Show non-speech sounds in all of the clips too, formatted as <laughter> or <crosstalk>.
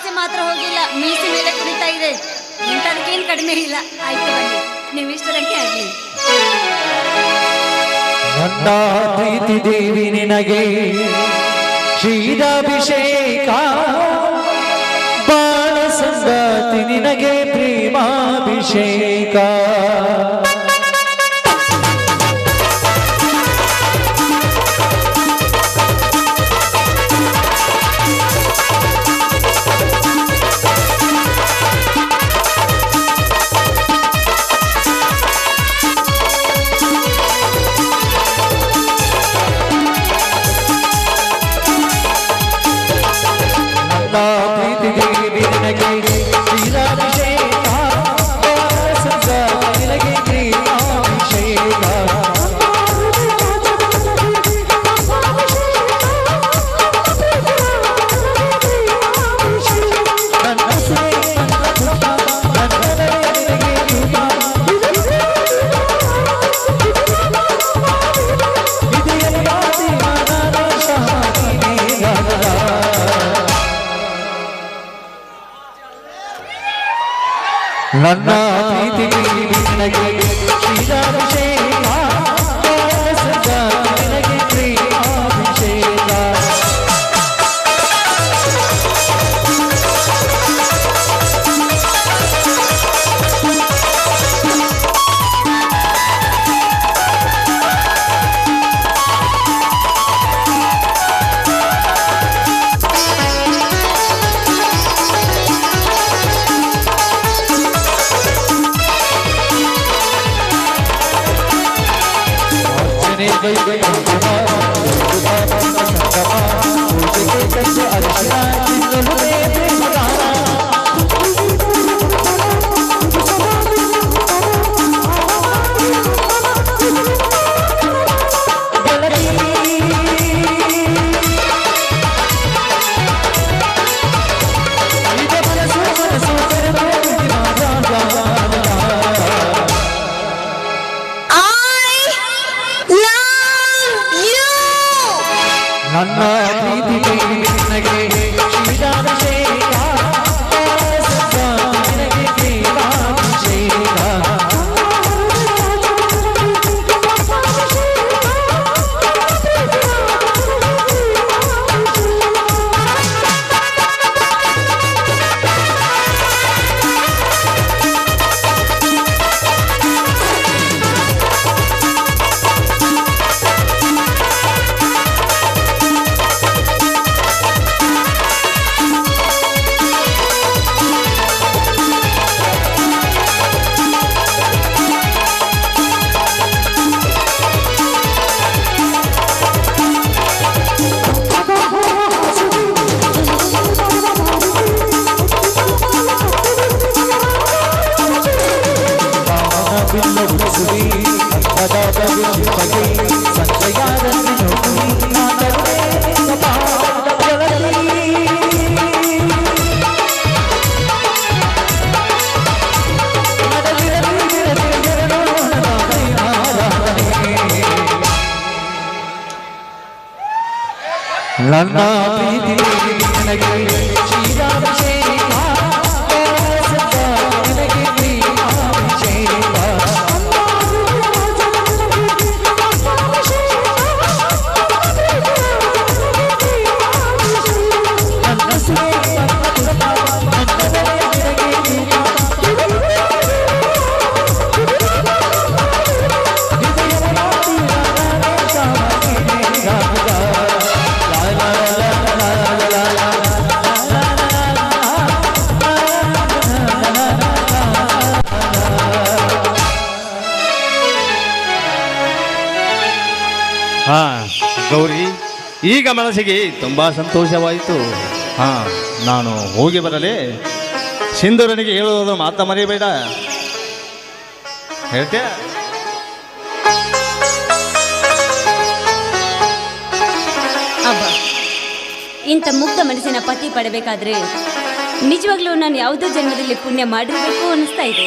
ಆಸೆ ಮಾತ್ರ ಹೋಗಿಲ್ಲ. ಮೀಸಿ ಮೇಲೆ ಕುಡಿತಾ ಇದೆ. ಇಂಥದಕ್ಕೇನು ಕಡಿಮೆ ಇಲ್ಲ. ಆಯ್ತು, ಬನ್ನಿ. ನೀವು ಇಷ್ಟರಕ್ಕೆ ಆಗಲಿ. ನನ್ನ ಪ್ರೀತಿ ದೇವಿ ನಿನಗೆ ಕ್ಷೀರಾಭಿಷೇಕ. ಬಾಲ ಸಂಗಾತಿ ನಿನಗೆ ಪ್ರೇಮಾಭಿಷೇಕ. ನನ್ನ Thank you. ನನ್ನ ಹಾ, ಗೌರಿ, ಈಗ ಮನಸ್ಸಿಗೆ ತುಂಬಾ ಸಂತೋಷವಾಯಿತು. ಹಾ, ನಾನು ಹೋಗಿ ಬರಲೇ. ಸಿಂಧೂರನಿಗೆ ಹೇಳುವುದು ಮಾತ ಮರೆಯಬೇಡ. ಹೇಳ್ತೀಯ? ಇಂಥ ಮುಗ್ಧ ಮನಸ್ಸಿನ ಪತಿ ಪಡಬೇಕಾದ್ರೆ ನಿಜವಾಗ್ಲೂ ನಾನು ಯಾವುದೋ ಜನ್ಮದಲ್ಲಿ ಪುಣ್ಯ ಮಾಡಿರಬೇಕು ಅನಿಸ್ತಾ ಇದೆ.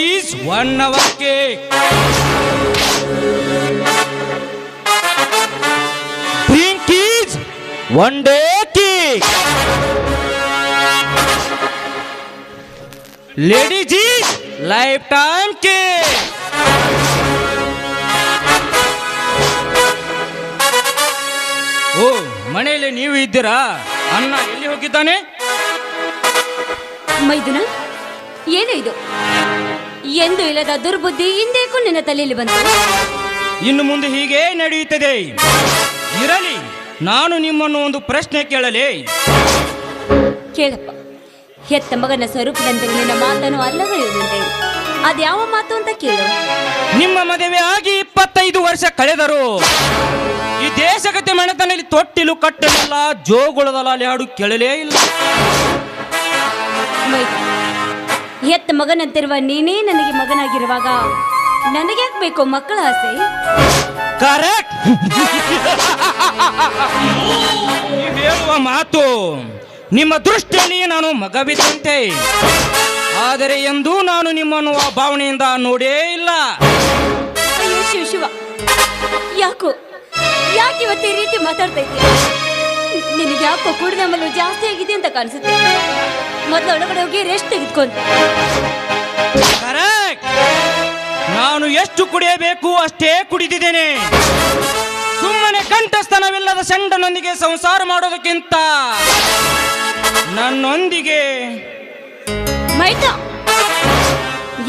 Is one hour cake drink is one day cake ladies is lifetime cake ಓ, ಮನೆಯಲ್ಲಿ ನೀವು ಇದ್ದೀರಾ? ಅಣ್ಣ ಎಲ್ಲಿ ಹೋಗಿದ್ದಾನೆ? ಮೈದುನ? ಏನು ಇದು? ಎಂದು ಇಲ್ಲದ ದುರ್ಬುದ್ಧಿ ಇಂದೇಕು ನಿನ್ನ ತಲೆಯಲ್ಲಿ ಬಂತು. ಇನ್ನು ಮುಂದೆ ಹೀಗೆ ನಡೆಯುತ್ತದೆ. ಇರಲಿ ನಾನು ನಿಮ್ಮನ್ನು ಒಂದು ಪ್ರಶ್ನೆ ಕೇಳಲಿ. ಕೇಳಪ್ಪ ಹೆತ್ತ ಮಗನ ಸ್ವರೂಪದಂತೆ ನಿನ್ನ ಮಾತನ್ನು ಅಲ್ಲಗಳೆಯುವುದಂತೆ ಅದ್ಯಾವ ಮಾತು ಅಂತ ಕೇಳು. ನಿಮ್ಮ ಮದುವೆ ಆಗಿ ಇಪ್ಪತ್ತೈದು ವರ್ಷ ಕಳೆದರು ಈ ದೇಶಗತೆ ಮನೆತನಲ್ಲಿ ತೊಟ್ಟಿಲು ಕಟ್ಟಲಿಲ್ಲ ಜೋಗುಳದಲ್ಲಿ ಹಾಡು ಕೇಳಲೇ ಇಲ್ಲ. ಹೆತ್ತ ಮಗನಂತಿರುವ ನೀನೇ ನನಗೆ ಮಗನಾಗಿರುವಾಗ ನನಗೆ ಬೇಕು ಮಕ್ಕಳ ಆಸೆ? ಕರೆಕ್ಟ್. ಹೇಳುವ ಮಾತು ನಿಮ್ಮ ದೃಷ್ಟಿಯಲ್ಲಿ ನಾನು ಮಗವಿದಂತೆ ಆದರೆ ಎಂದೂ ನಾನು ನಿಮ್ಮನ್ನು ಆ ಭಾವನೆಯಿಂದ ನೋಡೇ ಇಲ್ಲ. ಅಯ್ಯೋ ಶಿವ ಶಿವ. ಯಾಕೋ? ಯಾಕೆ ಇವತ್ತು ಈ ರೀತಿ ಮಾತಾಡ್ತಾ ಇದ್ದೀಯ? ನಿನಗೆ ಯಾಕೋ ಕುಡಿದ ಜಾಸ್ತಿ ಆಗಿದೆ ಅಂತ ಕಾಣಿಸುತ್ತೆ. ಮೊದಲು ಒಳಗಡೆ ಹೋಗಿ ರೆಸ್ಟ್ ತೆಗೆದುಕೊಂಡು. ನಾನು ಎಷ್ಟು ಕುಡಿಯಬೇಕು ಅಷ್ಟೇ ಕುಡಿದಿದ್ದೇನೆ. ಸುಮ್ಮನೆ ಕಂಠಸ್ಥನವಿಲ್ಲದ ಸಂಡನೊಂದಿಗೆ ಸಂಸಾರ ಮಾಡೋದಕ್ಕಿಂತ ನನ್ನೊಂದಿಗೆ.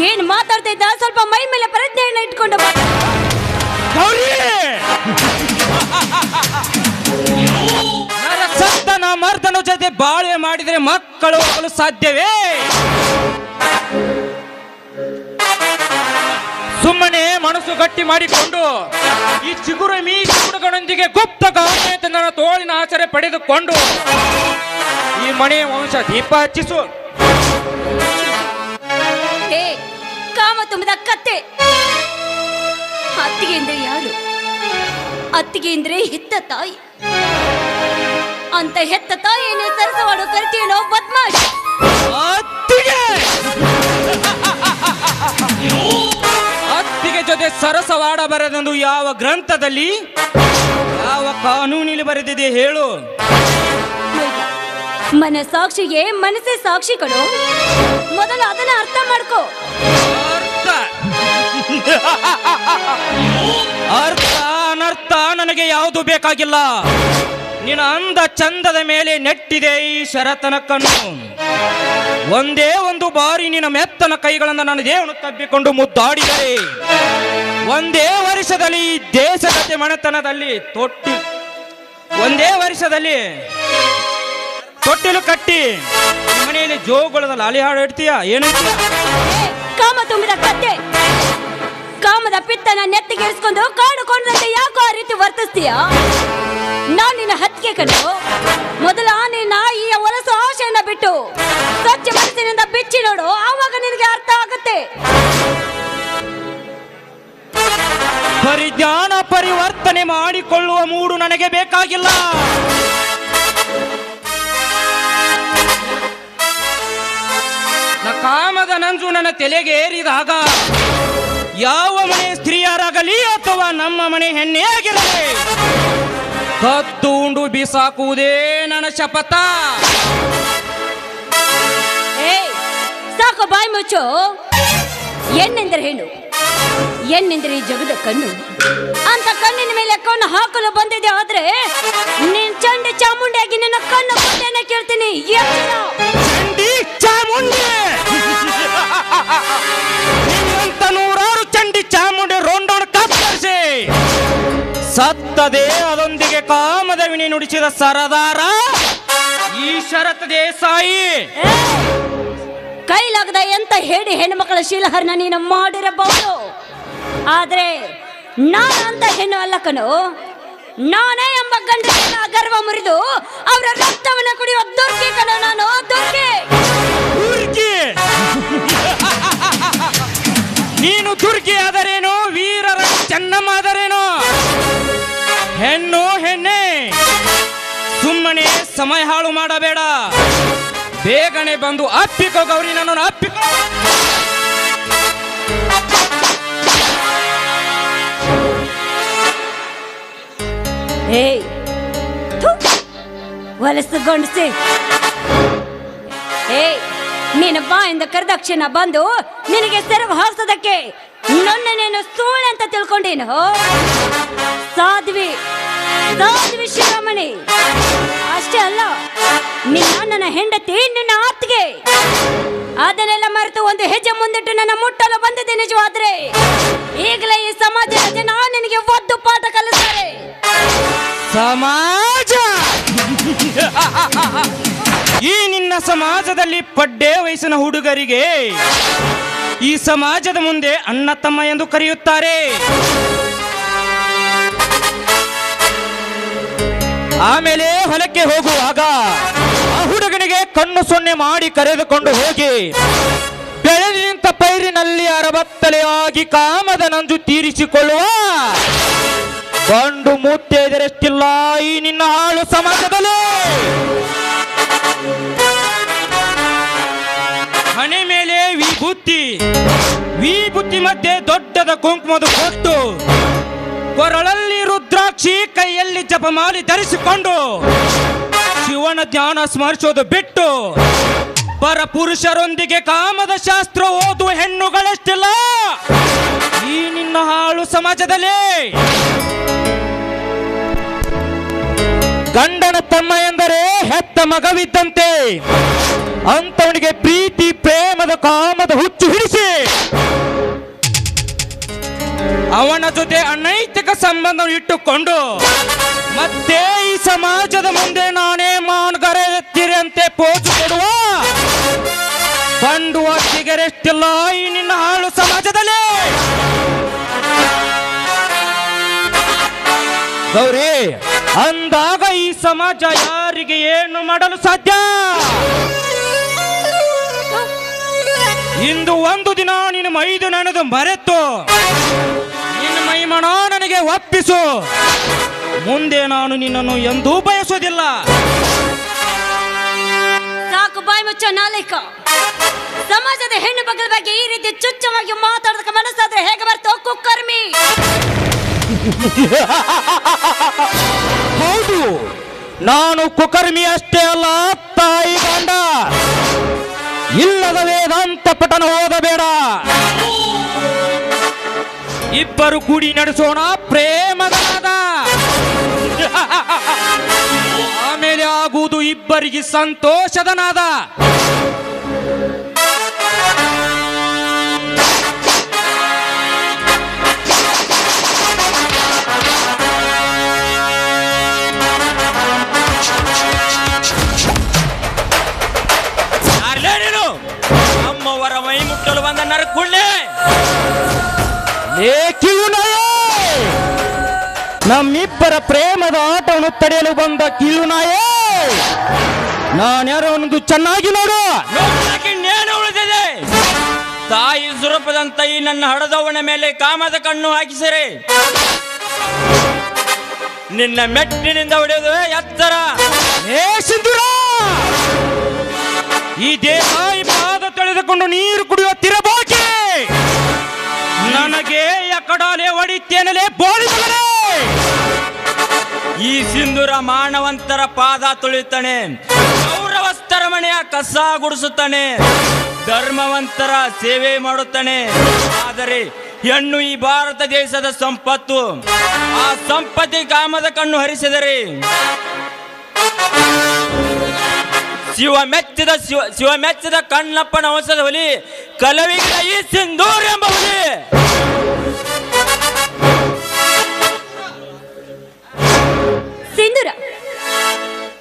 ಏನ್ ಮಾತಾಡ್ತಾ ಇದ್ದ? ಸ್ವಲ್ಪ ಮೈ ಮೇಲೆ ಪ್ರಜ್ಞೆಯನ್ನು ಇಟ್ಕೊಂಡು. ಗೌರಿ! ಮರ್ದನ ಜೊತೆ ಬಾಳ್ವೆ ಮಾಡಿದರೆ ಮಕ್ಕಳು ಹೋಗಲು ಸಾಧ್ಯವೇ? ಸುಮ್ಮನೆ ಮನಸ್ಸು ಗಟ್ಟಿ ಮಾಡಿಕೊಂಡು ಈ ಚಿಗುರು ಮೀಸಿ ಹುಡುಗನೊಂದಿಗೆ ಗುಪ್ತ ನನ್ನ ತೋಳಿನ ಆಚರಣೆ ಪಡೆದುಕೊಂಡು ಈ ಮನೆಯ ವಂಶ ದೀಪ ಹಚ್ಚಿಸು. ಹೇ, ಕಾಮ ತುಂಬಿದ ಕತ್ತೆ! ಅತ್ತಿಗೆ ಅಂದ್ರೆ ಯಾರು? ಅತ್ತಿಗೆ ಅಂದ್ರೆ ಹೆತ್ತ ತಾಯಿ. ಅಂತ ಹೆತ್ತ ತಾಯಿಯನ್ನು ಸರಸವಾಡು ಕರಿತೀಯನೋ ಬದ್ಮಾಶ್. ಅತ್ತಿಗೆ! ಅತ್ತಿಗೆ ಜೊತೆ ಸರಸವಾಡಬಾರದೆಂದು ಯಾವ ಗ್ರಂಥದಲ್ಲಿ ಯಾವ ಕಾನೂನಿನಲ್ಲಿ ಬರೆದಿದೆ ಹೇಳು. ಮನ ಸಾಕ್ಷಿಗೆ ಮನಸ್ಸೇ ಸಾಕ್ಷಿ ಕಣೋ ಮೊದಲು ಅದನ್ನ ಅರ್ಥ ಮಾಡ್ಕೋ. ಅರ್ಥ. ಅರ್ಥ ಅನರ್ಥ ನನಗೆ ಯಾವುದು ಬೇಕಾಗಿಲ್ಲ. ನಿನ್ನ ಅಂದ ಚಂದದ ಮೇಲೆ ನೆಟ್ಟಿದೆ ಈ ಶರತನ ಕಣ್ಣು ಒಂದೇ ಒಂದು ಬಾರಿ ನಿನ್ನ ಮೆತ್ತನ ಕೈಗಳನ್ನು ನನ್ನ ದೇವನು ತಬ್ಬಿಕೊಂಡು ಮುದ್ದಾಡಿದೆ ಒಂದೇ ವರ್ಷದಲ್ಲಿ ಈ ದೇಶಗತೆ ಮನೆತನದಲ್ಲಿ ತೊಟ್ಟಿ, ಒಂದೇ ವರ್ಷದಲ್ಲಿ ತೊಟ್ಟಿಲು ಕಟ್ಟಿ ಮನೆಯಲ್ಲಿ ಜೋಗುಳದಲ್ಲಿ ಅಲಿ ಹಾಡು ಇಡ್ತೀಯ ಕಾಮ ತುಂಬಿದ ಕತ್ತೆ ಕಾಮದ ಪಿತ್ತನ ನೆತ್ತಿಗೆ ಇರಿಸ್ಕೊಂಡು ಕಾಡು ಕೊಂಡಂತೆ ಯಾಕೋ ಆ ರೀತಿ ವರ್ತಿಸ್ತೀಯ? ನಾನು ನಿನ್ನ ಹತ್ತಿಗೆ ಕಣ್ಣು ಮೊದಲ ನಿನ್ನ ಈ ಹೊಲಸು ಆಶೆಯನ್ನ ಬಿಟ್ಟು ಸ್ವಚ್ಛ ಮನಸ್ಸಿನಿಂದ ಬಿಚ್ಚಿ ನೋಡು, ಆವಾಗ ನಿನಗೆ ಅರ್ಥ ಆಗುತ್ತೆ. ಪರಿಜ್ಞಾನ ಪರಿವರ್ತನೆ ಮಾಡಿಕೊಳ್ಳುವ ಮೂಡು ನನಗೆ ಬೇಕಾಗಿಲ್ಲ. ಕಾಮದ ನಂಜು ನನ್ನ ತಲೆಗೆ ಏರಿದಾಗ ಯಾವ ಮನೆ ಸ್ತ್ರೀಯರಾಗಲಿ ಅಥವಾ ನಮ್ಮ ಮನೆ ಹೆಣ್ಣೆ ಆಗಿರಲಿ ಕತ್ತು ಉಂಡು ಬಿಸಾಕುವುದೇ ನನ್ನ ಶಪಥ. ಸಾಕು ಬಾಯ್ ಮುಚ್ಚು. ಎಣ್ಣೆಂದರೆ ಹೆಣ್ಣು ಎಣ್ಣೆಂದರೆ ಈ ಜಗದ ಕಣ್ಣು. ಅಂತ ಕಣ್ಣಿನ ಮೇಲೆ ಕಣ್ಣು ಹಾಕಲು ಬಂದಿದೆ ಆದ್ರೆ ನೀನ್ ಚಂಡಿ ಚಾಮುಂಡಿಯಾಗಿ ನಿನ್ನ ಕಣ್ಣು ಕೊಟ್ಟೇನೆ ಕೇಳ್ತೀನಿ ಚಾಮುಂಡಿ. ನಿನ್ನಂತ ನೂರಾರು ಚಂಡಿ ಚಾಮುಂಡಿ ರೋಂಡೋಣ ಕತ್ತರಿಸಿ ಸತ್ತದೆ ಅದೊಂದಿಗೆ ಕಾಮದವಿನಿ ನುಡಿಸಿದ ಸರದಾರ ಈ ಶರತ್ ದೇಸಾಯಿ. ಕೈ ಕೈಲಾಗದ ಎಂತ ಹೇಳಿ ಹೆಣ್ಮಕ್ಕಳ ಶೀಲಹರಣ ನೀನು ಮಾಡಿರಬಹುದು. ಆದ್ರೆ ನಾನು ಅಂತ ಹೆಣ್ಣು ಅಲ್ಲಕನು ನಾನೇ ಎಂಬ ಗಂಡನ ಗರ್ವ ಮುರಿದು ಅವರ ರಕ್ತವನ್ನು ಕುಡಿಯುವ ದುರ್ಗಿ ಕಣ ನಾನು ದುರ್ಗಿ. ನೀನು ದುರ್ಗಿ ಆದರೇನು? ವೀರರ ಚೆನ್ನಮ್ಮ ಆದರೇನು? ಹೆಣ್ಣು, ಹೆಣ್ಣೆ, ಸುಮ್ಮನೆ ಸಮಯ ಹಾಳು ಮಾಡಬೇಡ. ಬೇಗನೆ ಬಂದು ಅಪ್ಪಿಕೋ ಗೌರಿ ನನ್ನನ್ನು ಅಪ್ಪಿಕೋ. ಹೊಲಸು ಗೊಂಡ್ಸಿ. ಏಯ್ ನೀನು ಬಾಯಿಂದ ಕರೆದಕ್ಷಣ ಬಂದು ನಿನಗೆ ಸೆರಗು ಹಾರಿಸೋದಕ್ಕೆ ನನ್ನ ನೀನು ಸೂಳೆ ಅಂತ ತಿಳ್ಕೊಂಡೇನು ಸಾಧ್ವಿ ಸಾಧ್ವಿ ಶಿವಮಣಿ ಅಷ್ಟೇ ಅಲ್ಲ, ನಿನ್ನ ನನ್ನ ಹೆಂಡತಿ ನಿನ್ನ ಆತ್ಗೆ. ಅದನ್ನೆಲ್ಲ ಮರೆತು ಒಂದು ಹೆಜ್ಜೆ ಮುಂದಿಟ್ಟು ನನ್ನ ಮುಟ್ಟಲು ಬಂದಿದೆ ನಿಜವಾದ್ರೆ. ಈಗಲೇ ಈ ಸಮಾಜದ ಜನ ನಿನಗೆ ಒದ್ದು ಪಾಠ ಕಲಿಸ್ತಾರೆ. ಸಮಾಜ! <laughs> ಈ ನಿನ್ನ ಸಮಾಜದಲ್ಲಿ ಪಡ್ಡೆ ವಯಸ್ಸಿನ ಹುಡುಗರಿಗೆ ಈ ಸಮಾಜದ ಮುಂದೆ ಅಣ್ಣ ತಮ್ಮ ಎಂದು ಕರೆಯುತ್ತಾರೆ. ಆಮೇಲೆ ಹೊಲಕ್ಕೆ ಹೋಗುವಾಗ ಆ ಹುಡುಗನಿಗೆ ಕಣ್ಣು ಸೊನ್ನೆ ಮಾಡಿ ಕರೆದುಕೊಂಡು ಹೋಗಿ ಬೆಳೆದು ನಿಂತ ಪೈರಿನಲ್ಲಿ ಅರಬತ್ತಲೆಯಾಗಿ ಕಾಮದ ನಂಜು ತೀರಿಸಿಕೊಳ್ಳುವ. ಗಂಡು ಮುತ್ತೈದರಷ್ಟಿಲ್ಲ ಈ ನಿನ್ನ ಹಾಳು ಸಮಾಜದಲ್ಲಿ. ಹಣೆ ಮೇಲೆ ವಿಭೂತಿ ವಿಭೂತಿ ಮಧ್ಯೆ ದೊಡ್ಡದ ಕುಂಕುಮದ ಕೊಟ್ಟು, ಕೊರಳಲ್ಲಿ ರುದ್ರಾಕ್ಷಿ ಕೈಯಲ್ಲಿ ಜಪಮಾಲಿ ಧರಿಸಿಕೊಂಡು, ಶಿವನ ಧ್ಯಾನ ಸ್ಮರಿಸೋದು ಬಿಟ್ಟು ಪರ ಪುರುಷರೊಂದಿಗೆ ಕಾಮದ ಶಾಸ್ತ್ರ ಓದುವ ಹೆಣ್ಣುಗಳಷ್ಟಿಲ್ಲ ಈ ನಿನ್ನ ಹಾಳು ಸಮಾಜದಲ್ಲಿ. ಗಂಡನ ತಮ್ಮ ಎಂದರೆ ಹೆತ್ತ ಮಗವಿದ್ದಂತೆ ಅಂತವನಿಗೆ ಪ್ರೀತಿ, ಪ್ರೇಮದ ಕಾಮದ ಹುಚ್ಚು ಹಿಡಿಸಿ. ಅವನ ಜೊತೆ ಅನೈತಿಕ ಸಂಬಂಧ ಇಟ್ಟುಕೊಂಡು, ಮತ್ತೆ ಈ ಸಮಾಜದ ಮುಂದೆ ನಾನೇ ಮಾನ್ಗರೆ ಎತ್ತಿರಂತೆ ಪೋಜು ಕೊಡುವ. ಕಂಡುವ ಸಿಗರೆಷ್ಟಿಲ್ಲ ಈ ನಿನ್ನ ಹಾಳು ಸಮಾಜದಲ್ಲಿ. ಗೌರಿ ಅಂದಾಗ ಈ ಸಮಾಜ ಯಾರಿಗೆ ಏನು ಮಾಡಲು ಸಾಧ್ಯ? ಇಂದು ಒಂದು ದಿನ ನಿನ್ನ ಮೈದು ನನದು ಮರೆತು, ನಿನ್ನ ಮೈಮಣ ನನಗೆ ಒಪ್ಪಿಸು. ಮುಂದೆ ನಾನು ನಿನ್ನನ್ನು ಎಂದೂ ಬಯಸೋದಿಲ್ಲ ಸಾಕು ಬಾಯಿ ಮುಚ್ಚ ನಾಲಿಕ. ಸಮಾಜದ ಹೆಣ್ಣು ಮಕ್ಕಳ ಬಗ್ಗೆ ಈ ರೀತಿ ಚುಚ್ಚವಾಗಿ ಮಾತಾಡೋದಕ್ಕೆ ಮನಸ್ಸಾದ್ರೆ ಹೇಗೆ ಬರ್ತೋ ಕುಕ್ಕರ್ಮಿ? ಹೌದು. ನಾನು ಕುಕರ್ಮಿ ಅಷ್ಟೇ ಅಲ್ಲ, ತಾಯಿ ಗಂಡ. ಇಲ್ಲದ ವೇದಾಂತ ಪಠನ ಓದಬೇಡ. ಇಬ್ಬರು ಕೂಡಿ ನಡೆಸೋಣ, ಪ್ರೇಮದ ಆಗುವುದು ಇಬ್ಬರಿಗೆ ಸಂತೋಷದ ನಾದ ಅಮ್ಮವರ ಮೈ ಮುಟ್ಟಲು ಬಂದ ನರಕುಳ್ಳೆ. ಕಿಳುನಾಯೇ ನಮ್ಮಿಬ್ಬರ ಪ್ರೇಮದ ಆಟವನ್ನು ತಡೆಯಲು ಬಂದ ಕಿಳುನಾಯೇ ನಾನ್ಯಾರೋ ಒಂದು ಚೆನ್ನಾಗಿ ನೋಡು! ಉಳಿದಿದೆ? ತಾಯಿ ಸುರಪದಂತ ಈ ನನ್ನ ಹಡದವನ ಮೇಲೆ ಕಾಮದ ಕಣ್ಣು ಹಾಕಿಸರೆ. ನಿನ್ನ ಮೆಟ್ಟಿನಿಂದ ಹೊಡೆಯುವುದು ಎತ್ತರ! ಏ ಸಿಂಧೂರ! ಈ ದೇಹ ಈ ಪಾದ ತೊಳೆದುಕೊಂಡು ನೀರು ಕುಡಿಯುವ ತಿರಬೋಕೆ! ನನಗೆ ಎಕಡಾಲೆ ಹೊಡಿತೇನಲೇ ಬೋಳಿ ಈ ಸಿಂಧೂರ ಮಾನವಂತರ ಪಾದ ತುಳಿತಾನೆ, ಗೌರವಸ್ಥರ ಮನೆಯ ಕಸ ಗುಡಿಸುತ್ತಾನೆ, ಧರ್ಮವಂತರ ಸೇವೆ ಮಾಡುತ್ತಾನೆ. ಆದರೆ ಹೆಣ್ಣು ಈ ಭಾರತ ದೇಶದ ಸಂಪತ್ತು. ಆ ಸಂಪತ್ತಿ ಕಾಮದ ಕಣ್ಣು ಹರಿಸಿದರೆ, ಶಿವ ಮೆಚ್ಚಿದ ಶಿವ ಶಿವ ಮೆಚ್ಚಿದ ಕಣ್ಣಪ್ಪನ ವಂಶದ ಹುಲಿ ಕಲವಿಗಳ ಈ ಸಿಂಧೂರ್ ಎಂಬ ಹುಲಿ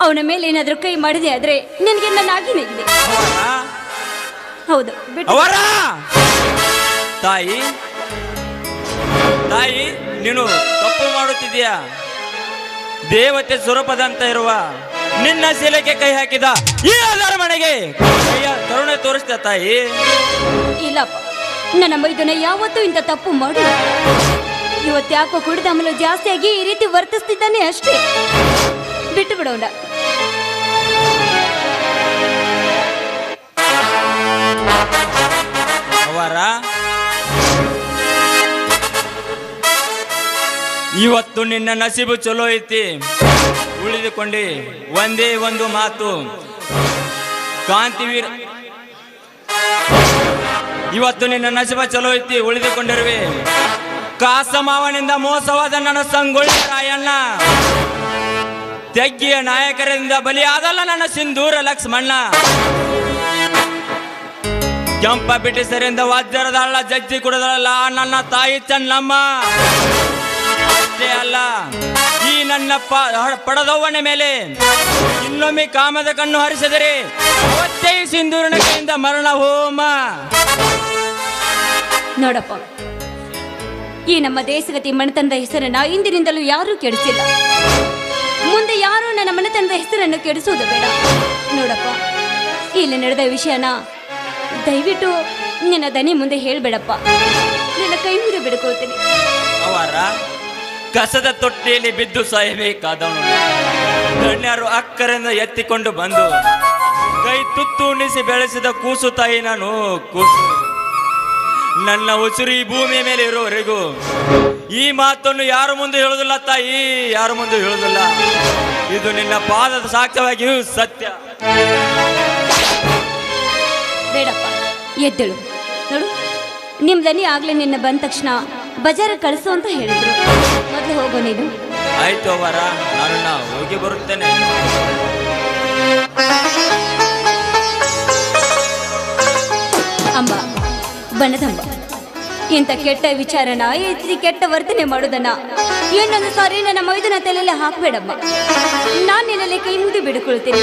ಅವನ ಮೇಲೆ ಏನಾದ್ರೂ ಕೈ ಮಾಡಿದೆ ಆದ್ರೆ ನಿನಗೆ ನನ್ನ ಆಗಿನೇ ಇದೆ. ಹೌದು ಬಿಟ್ಟು ಅವರ! ತಾಯಿ ತಾಯಿ ನೀನು ತಪ್ಪು ಮಾಡುತ್ತಿದ್ದೀಯಾ? ದೇವತೆ ಸ್ವರೂಪದಂತ ಇರುವ ನಿನ್ನ ಶಿಲೆಗೆ ಕೈ ಹಾಕಿದ ಈ ಎಲ್ಲರ ಮನೆಗೆ ಕೈಯ ಕರುಣೆ ತೋರಿಸಿದ ತಾಯಿ? ಇಲ್ಲಪ್ಪ ನನ್ನ ಮೈದನ ಯಾವತ್ತೂ ಇಂಥ ತಪ್ಪು ಮಾಡಿಲ್ಲ. ಇವತ್ತು ಯಾಕೋ ಕುಡಿದ ಆಮೇಲೆ ಜಾಸ್ತಿಯಾಗಿ ಈ ರೀತಿ ವರ್ತಿಸ್ತಿದ್ದಾನೆ ಅಷ್ಟೇ. ಬಿಟ್ಟು ಬಿಡೋಣ ಅವರ ಇವತ್ತು ನಿನ್ನ ನಸೀಬು ಚಲೋ ಐತಿ. ಉಳಿದುಕೊಂಡಿ ಒಂದೇ ಒಂದು ಮಾತು. ಕಾಂತಿವೀರ ಇವತ್ತು ನಿನ್ನ ನಸೀಬ ಚಲೋ ಐತಿ, ಉಳಿದುಕೊಂಡಿರುವೆ. ಕಾಸಮಾವನಿಂದ ಮೋಸವಾದ ನನ್ನ ಸಂಗೊಳ್ಳಿ ರಾಯಣ್ಣ. ತೆಗ್ಗಿಯ ನಾಯಕರಿಂದ ಬಲಿಯಾದಲ್ಲ ನನ್ನ ಸಿಂಧೂರ ಲಕ್ಷ್ಮಣ್ಣ. ಕೆಂಪ ಬ್ರಿಟಿಷರಿಂದ ವಾದ್ಯರದಲ್ಲ ಜಜ್ಜಿ ಕುಡದಲ್ಲ ನನ್ನ ತಾಯಿ ಚೆನ್ನಮ್ಮ. ಅಷ್ಟೇ ಅಲ್ಲ, ಈ ನನ್ನ ಪಡದವ್ವನ ಮೇಲೆ ಇನ್ನೊಮ್ಮೆ ಕಾಮದ ಕಣ್ಣು ಹರಿಸಿದರೆ ಅವತ್ತೇ ಸಿಂಧೂರಿನ ಕೈಯಿಂದ ಮರಣ ಹೋಮ. ನೋಡಪ್ಪ, ಈ ನಮ್ಮ ದೇಶಗತಿ ಮನೆತನದ ಹೆಸರನ್ನ ಇಂದಿನಿಂದಲೂ ಯಾರೂ ಕೆಡಿಸಿಲ್ಲ. ಮುಂದೆ ಯಾರೂ ನನ್ನ ಮನೆತನದ ಹೆಸರನ್ನು ಕೆಡಿಸುವುದು ಬೇಡ. ನೋಡಪ್ಪ, ಇಲ್ಲಿ ನಡೆದ ವಿಷಯನ ದಯವಿಟ್ಟು ನಿನ್ನ ದನಿ ಮುಂದೆ ಹೇಳ್ಬೇಡಪ್ಪ. ನಿನ್ನ ಕೈ ಮುಂದೆ ಬಿಡ್ಕೊಳ್ತೀನಿ. ಅವರ ಕಸದ ತೊಟ್ಟಿಯಲ್ಲಿ ಬಿದ್ದು ಸಾಯಬೇಕಾದವನು. ಗಣ್ಯರು ಅಕ್ಕರಿಂದ ಎತ್ತಿಕೊಂಡು ಬಂದು ಕೈ ತುತ್ತು ಉಣಿಸಿ ಬೆಳೆಸಿದ ಕೂಸು ತಾಯಿ ನಾನು ಕೂಸು. ನನ್ನ ಉಸಿರು ಈ ಭೂಮಿಯ ಮೇಲೆ ಇರೋವರೆಗೂ ಈ ಮಾತನ್ನು ಯಾರ ಮುಂದೆ ಹೇಳುದಿಲ್ಲ ತಾಯಿ, ಯಾರ ಮುಂದೆ ಹೇಳುದಿಲ್ಲ ಇದು ನಿನ್ನ ಪಾದದ ಸಾಕ್ಷ್ಯವಾಗಿಯೂ ಸತ್ಯ. ಬೇಡಪ್ಪ. ಎದ್ದಳು. ನೋಡು ನಿಮ್ಮ ದನಿ ಆಗ್ಲೇ ನಿನ್ನ ಬಂದ ತಕ್ಷಣ ಬಜಾರ ಕಳಿಸು ಅಂತ ಹೇಳಿದ್ರು. ಮೊದಲು ಹೋಗೋ ನೀನು. ಆಯ್ತು ಅವರ ನಾನು ಹೋಗಿ ಬರುತ್ತೇನೆ. ಅಂಬ ಬಣ್ಣದಂಬ ಇಂಥ ಕೆಟ್ಟ ವಿಚಾರನ ಈ ಕೆಟ್ಟ ವರ್ತನೆ ಮಾಡೋದನ್ನ ಇನ್ನೊಂದು ಸಾರಿ ನನ್ನ ಮೈದನ ತಲೆಯಲ್ಲಿ ಹಾಕಬೇಡಮ್ಮ. ನಾನು ನಿನ್ನಲ್ಲಿ ಕೈ ಮುಗಿ ಬಿಡ್ಕೊಳ್ತೀನಿ.